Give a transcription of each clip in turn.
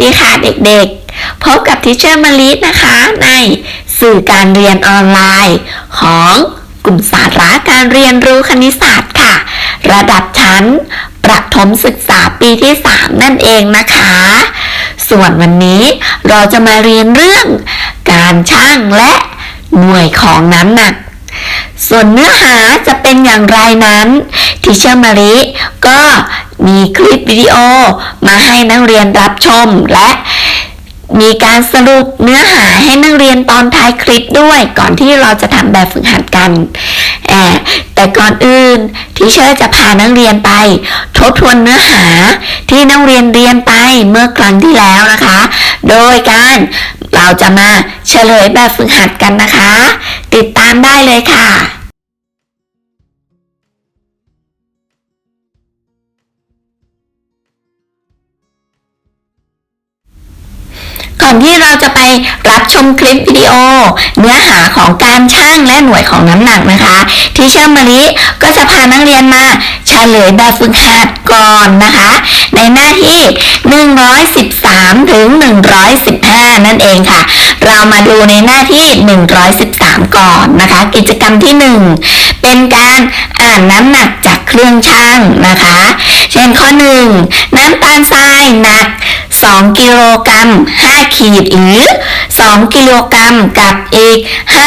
ดีค่ะเด็กๆ พบกับทิเชอร์มาลินะคะ ในสื่อการเรียนออนไลน์ ของกลุ่มสาระการเรียนรู้คณิตศาสตร์ค่ะ ระดับชั้น ประถมศึกษาปีที่ 3 นั่นเองนะคะ ส่วนวันนี้เราจะมาเรียนเรื่อง การชั่งและหน่วยของน้ำหนัก ส่วนเนื้อหาจะเป็นอย่างไรนั้นทิเชอร์มาริก็ มีคลิปวิดีโอมาให้นักเรียนรับชมและมีการสรุปเนื้อหาให้นักเรียนตอนท้ายคลิปด้วยก่อนที่เราจะทำแบบฝึกหัดกันแอบแต่ก่อนอื่นทิเชอร์จะพานักเรียนไป ทบทวนเนื้อหาที่นักเรียนเรียนไปเมื่อครั้งที่แล้วนะคะ โดยการเราจะมาเฉลยแบบฝึกหัดกันนะคะ ติดตามได้เลยค่ะ อนที่เราจะไปรับชมคลิปวิดีโอ เนื้อหาของการชั่งและหน่วยของน้ำหนักนะคะ ที่เช่อมะลิก็จะพานักเรียนมาเฉลยแบบฝึกหัดก่อนนะคะ ในหน้าที่ 113 ถึง 115 นั่นเองค่ะ เรามาดูในหน้าที่ 113 ก่อนนะคะ กิจกรรมที่ 1 เป็นการอ่านน้ำหนักจากเครื่องชั่งนะคะ เช่นข้อ 1 น้ำตาลทรายหนัก 2 กิโลกรัม 5 ขีดหรือ 2 กิโลกรัมกับอีก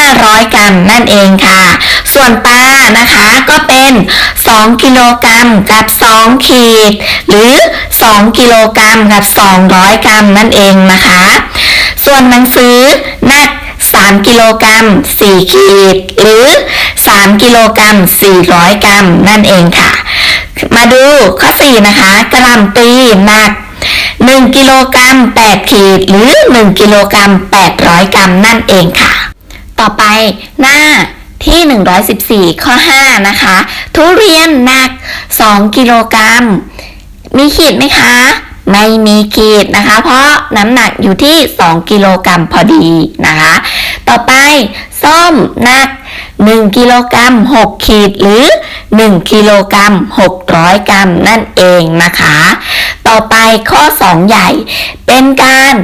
500 กรัมนั่นเองค่ะ ส่วนปลานะคะก็เป็น 2 กิโลกรัมกับ 2 ขีด หรือ 2 กิโลกรัมกับ 200 กรัมนั่นเองนะคะ ส่วนหนังสือหนัก3 กิโลกรัม 4 ขีด หรือ 3 กิโลกรัม 400 กรัม นั่นเองค่ะ มาดูข้อ 4 นะคะกระลำปีหนัก 1กิโลกรัม8ขีดหรือ 1กิโลกรัม800 กรัมนั่นเองค่ะ ต่อไปหน้าที่ 114 ข้อ 5 นะคะ ทุเรียนหนัก 2 กิโลกรัม มีขีดไหมคะ ไม่มีขีดนะคะ เพราะน้ำหนักอยู่ที่ 2 กิโลกรัมพอดีนะคะ ต่อไปส้มหนัก 1 กิโลกรัม 6 ขีดหรือ 1 กิโลกรัม 600 กรัมนั่นเองนะคะ ต่อไปข้อ 2 ใหญ่ เป็นการ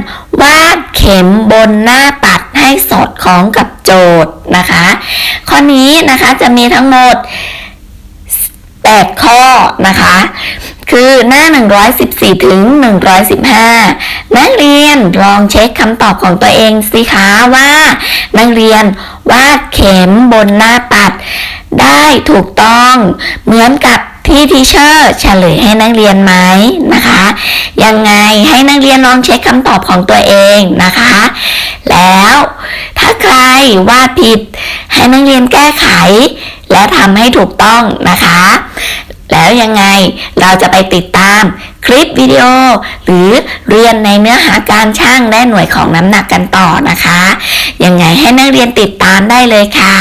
วาดเข็มบนหน้าปัดให้สอดคล้องกับโจทย์นะคะ ข้อนี้นะคะจะมีทั้งหมด 8 ข้อนะคะ คือหน้า 114 ถึง 115 นักเรียนลองเช็คคำตอบของตัวเองสิคะว่า นักเรียนวาดเข็มบนหน้าปัดได้ถูกต้องเหมือนกับ ที่ทีเชอร์เฉลยให้นักเรียนไหมนะคะ ยังไงให้นักเรียนลองเช็คคำตอบของตัวเองนะคะ แล้วถ้าใครวาดผิด ให้นักเรียนแก้ไข และทำให้ถูกต้องนะคะ แล้วยังไงเราจะไปติดตามคลิปวิดีโอ หรือเรียนในเนื้อหาการช่างและหน่วยของน้ำหนักกันต่อนะคะ ยังไงให้นักเรียนติดตามได้เลยค่ะ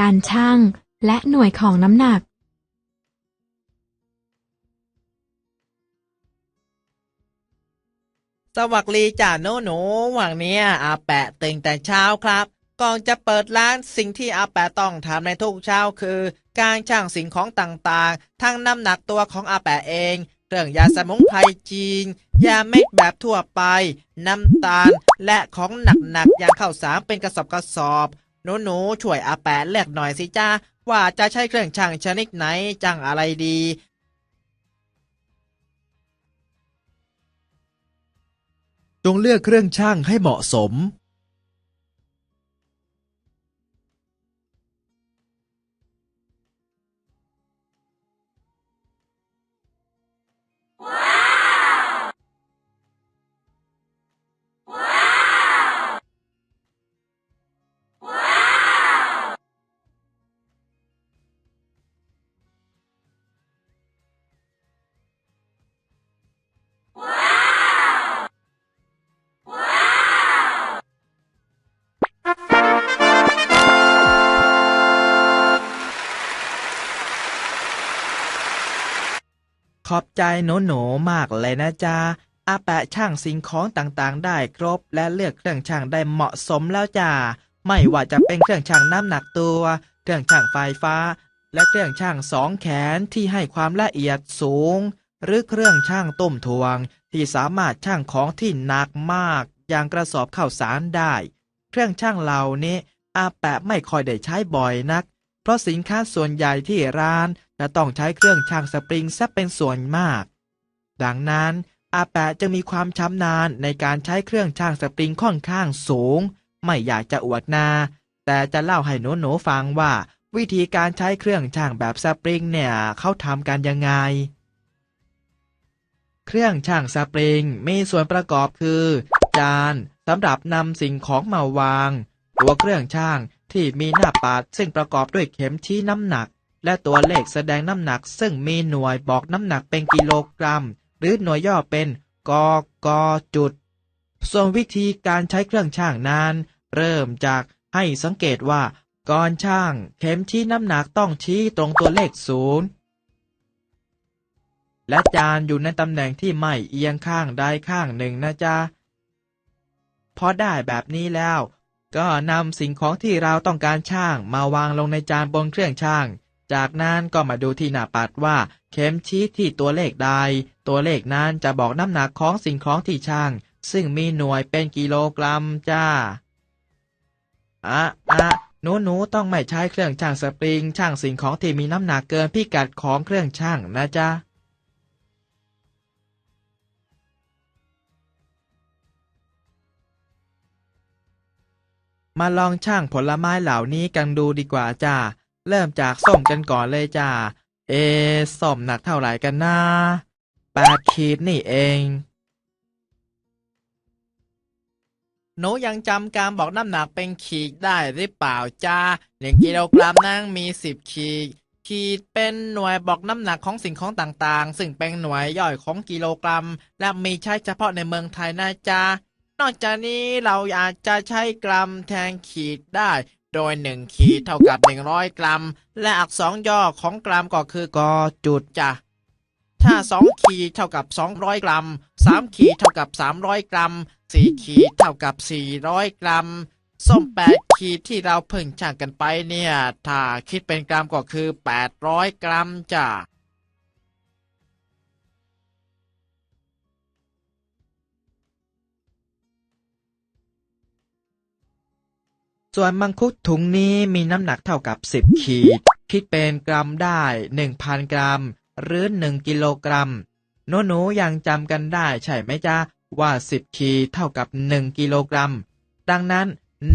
การชั่ง และหน่วยของน้ำหนัก สวัสดีจ่าโนหนูวันเนี้ยอาแปะตื่นแต่เช้าครับ ก่อนจะเปิดร้านสิ่งที่อาแปะต้องทำในทุกเช้าคือ การช่างสิ่งของต่างๆ ทั้งน้ำหนักตัวของอาแปะเองเครื่องยาสมุนไพรจีน ยาเม็ดแบบทั่วไป น้ำตาล และของหนักๆ อย่างข้าวสารเป็นกระสอบกระสอบ หนูหนูช่วยอาแปะเลือกหน่อยสิจ้าว่าจะใช้เครื่องช่างชนิดไหนจ้างอะไรดี จงเลือกเครื่องช่างให้เหมาะสม ขอบใจหนูหนูๆมากเลยนะจ๊ะอาแปะช่างสิ่งของต่างๆ ได้ครบ และเลือกเครื่องช่างได้เหมาะสมแล้วจ้าไม่ว่าจะเป็นเครื่องช่างน้ำหนักตัว เครื่องช่างไฟฟ้า และเครื่องช่างสองแขนที่ให้ความละเอียดสูง หรือเครื่องช่างต้มทวง ที่สามารถช่างของที่หนักมาก อย่างกระสอบข้าวสารได้ เครื่องช่างเหล่านี้อาแปะไม่ค่อยได้ใช้บ่อยนัก เพราะสินค้าส่วนใหญ่ที่ร้าน จะต้องใช้เครื่องช่างสปริงซะเป็นส่วนมาก ดังนั้นอาแปะจะมีความชำนาญในการใช้เครื่องช่างสปริงค่อนข้างสูง ไม่อยากจะอวดนา แต่จะเล่าให้หนูหนูฟังว่า วิธีการใช้เครื่องช่างแบบสปริงเนี่ยเขาทำกันยังไง เครื่องช่างสปริงมีส่วนประกอบคือ จานสำหรับนำสิ่งของมาวาง ตัวเครื่องช่างที่มีหน้าปัดซึ่งประกอบด้วยเข็มชี้น้ำหนัก และตัวเลขแสดงน้ำหนัก ซึ่งมีหน่วยบอกน้ำหนักเป็นกิโลกรัม หรือหน่วยย่อเป็นกกจุด ส่วนวิธีการใช้เครื่องช่างนั้น เริ่มจากให้สังเกตว่าก่อนช่าง เข็มชี้น้ำหนักต้องชี้ตรงตัวเลขศูนย์และจานอยู่ในตำแหน่งที่ไม่เอียงข้างใดข้างหนึ่งนะจ๊ะพอได้แบบนี้แล้ว ก็นำสิ่งของที่เราต้องการช่างมาวางลงในจานบนเครื่องช่าง จากนั้นก็มาดูที่หน้าปัดว่า เข็มชี้ที่ตัวเลขใด ตัวเลขนั้นจะบอกน้ำหนักของสิ่งของที่ช่าง ซึ่งมีหน่วยเป็นกิโลกรัมจ้าอะอะหนูหนูต้องไม่ใช้เครื่องช่างสปริง ช่างสิ่งของที่มีน้ำหนักเกินพิกัดของเครื่องช่างนะจ๊ะมาลองช่างผลไม้เหล่านี้กันดูดีกว่าจ้า เริ่มจากส้มกันก่อนเลยจ้า เอส้มหนักเท่าไหร่กันนะแปดขีดนี่เอง หนูยังจำการบอกน้ำหนักเป็นขีดได้หรือเปล่าจ้าหนึ่งกิโลกรัมนั่งมีสิบขีด ขีดเป็นหน่วยบอกน้ำหนักของสิ่งของต่างๆ ซึ่งเป็นหน่วยย่อยของกิโลกรัม และมีใช้เฉพาะในเมืองไทยนะจ๊ะนอกจากนี้เราอาจจะใช้กรัมแทนขีดได้ โดยหนึ่งขีดเท่ากับหนึ่งร้อยกรัม และอักษรย่อของกรัมก็คือกอจุดจ้ะถ้าสองขีดเท่ากับสองร้อยกรัมสามขีดเท่ากับสามร้อยกรัมสี่ขีดเท่ากับสี่ร้อยกรัมส้มแปดขีดที่เราเพิ่งช่างกันไปเนี่ย ถ้าคิดเป็นกรัมก็คือแปดร้อยกรัมจ้ะ ส่วนมังคุดถุงนี้มีน้ำหนักเท่ากับ 10 ขีด คิดเป็นกรัมได้ 1,000 กรัม หรือ 1 กิโลกรัมหนูหนูยังจำกันได้ใช่ไหมจ๊ะ ว่า 10 ขีดเท่ากับ 1 กิโลกรัม ดังนั้น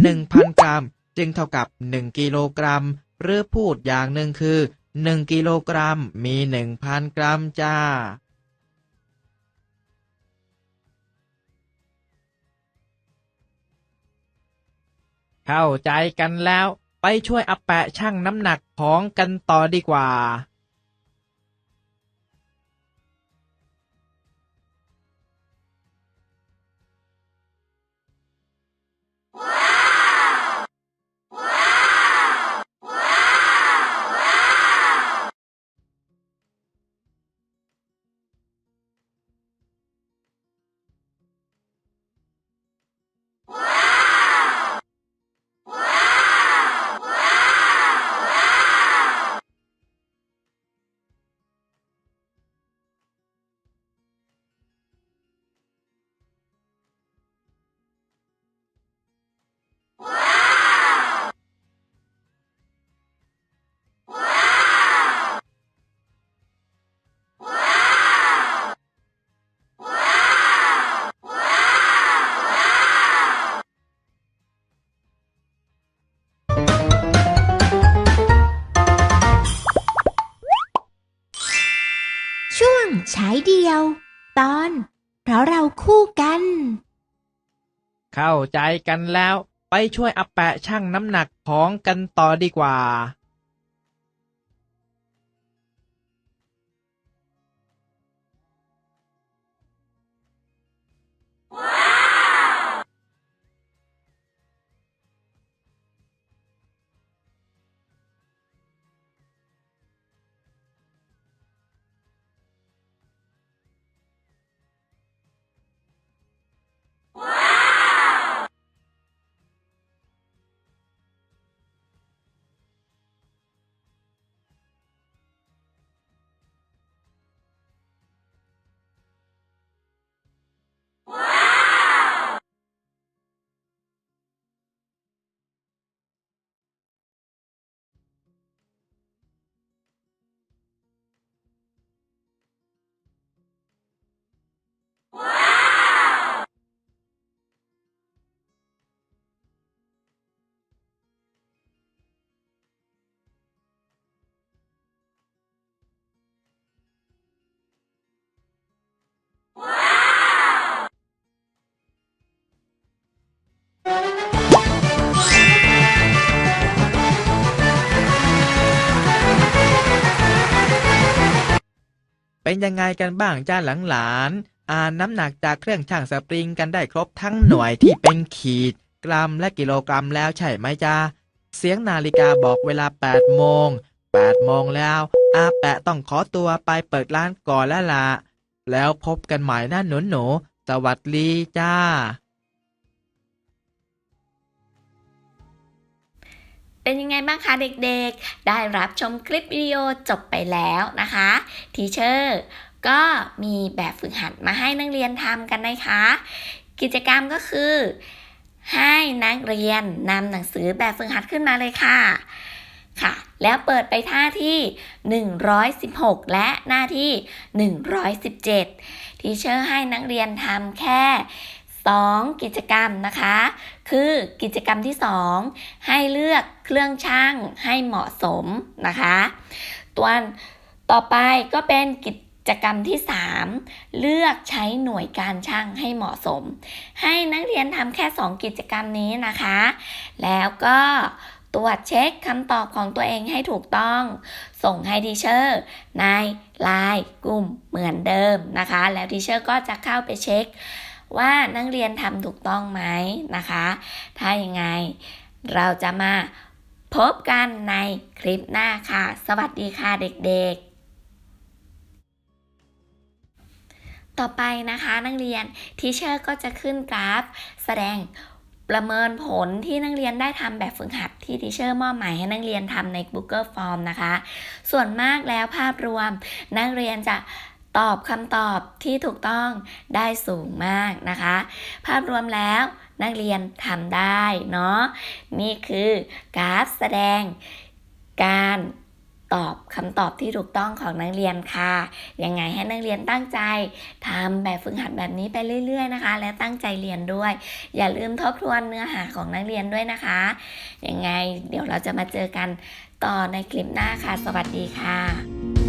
1,000 กรัมจึงเท่ากับ 1 กิโลกรัม หรือพูดอย่างหนึ่งคือ 1 กิโลกรัมมี 1,000 กรัมจ้า เข้าใจกันแล้วไปช่วยอาแปะชั่งน้ำหนักของกันต่อดีกว่า เข้าใจกันแล้ว ไปช่วยอาแปะช่างน้ำหนักของกันต่อดีกว่า เป็นยังไงกันบ้างจ้าหลานๆอ่านน้ำหนักจากเครื่องชั่งสปริงกันได้ครบทั้งหน่วยที่เป็นขีด กรัมและกิโลกรัมแล้วใช่ไหมจ้าเสียงนาฬิกาบอกเวลา8โมง8โมงแล้ว อาแปะต้องขอตัวไปเปิดร้านก่อนแล้วละแล้วพบกันใหม่นะหนุนหนูสวัสดีจ้า เป็นยังไงบ้างคะเด็กๆ ได้รับชมคลิปวิดีโอจบไปแล้วนะคะทีเชอร์ก็มีแบบฝึกหัดมาให้นักเรียนทำกันนะคะ กิจกรรมก็คือ ให้นักเรียนนำหนังสือแบบฝึกหัดขึ้นมาเลยค่ะค่ะ แล้วเปิดไปท่าที่ 116 และหน้าที่ 117 ทีเชอร์ให้นักเรียนทำแค่ 2 กิจกรรมนะคะ คือกิจกรรมที่ 2 ให้เลือกเครื่องช่างให้เหมาะสมนะคะ ตัวต่อไปก็เป็นกิจกรรมที่ 3 เลือกใช้หน่วยการช่างให้เหมาะสม ให้นักเรียนทำแค่ 2 กิจกรรมนี้นะคะ แล้วก็ตรวจเช็คคำตอบของตัวเองให้ถูกต้อง ส่งให้ทีเชอร์ในไลน์กลุ่มเหมือนเดิมนะคะ แล้วทีเชอร์ก็จะเข้าไปเช็ค ว่านักเรียนทำถูกต้องไหมนะคะ ถ้าอยังไงเราจะมาพบกันในคลิปหน้าค่ะ สวัสดีค่ะเด็กๆต่อไปนะคะนักเรียนทีเชอร์ก็จะขึ้นกราฟ แสดงประเมินผลที่นักเรียนได้ทำแบบฝึกหัดที่ทีเชอร์มอบหมายให้นักเรียนทำใน Google Form นะคะ ส่วนมากแล้วภาพรวมนักเรียนจะ ตอบคำตอบที่ถูกต้องได้สูงมากนะคะ ภาพรวมแล้วนักเรียนทำได้เนาะนี่คือกราฟแสดงการตอบคำตอบที่ถูกต้องของนักเรียนค่ะ ยังไงให้นักเรียนตั้งใจทำแบบฝึกหัดแบบนี้ไปเรื่อย ๆนะคะ และตั้งใจเรียนด้วย อย่าลืมทบทวนเนื้อหาของนักเรียนด้วยนะคะ ยังไงเดี๋ยวเราจะมาเจอกันต่อในคลิปหน้าค่ะ สวัสดีค่ะ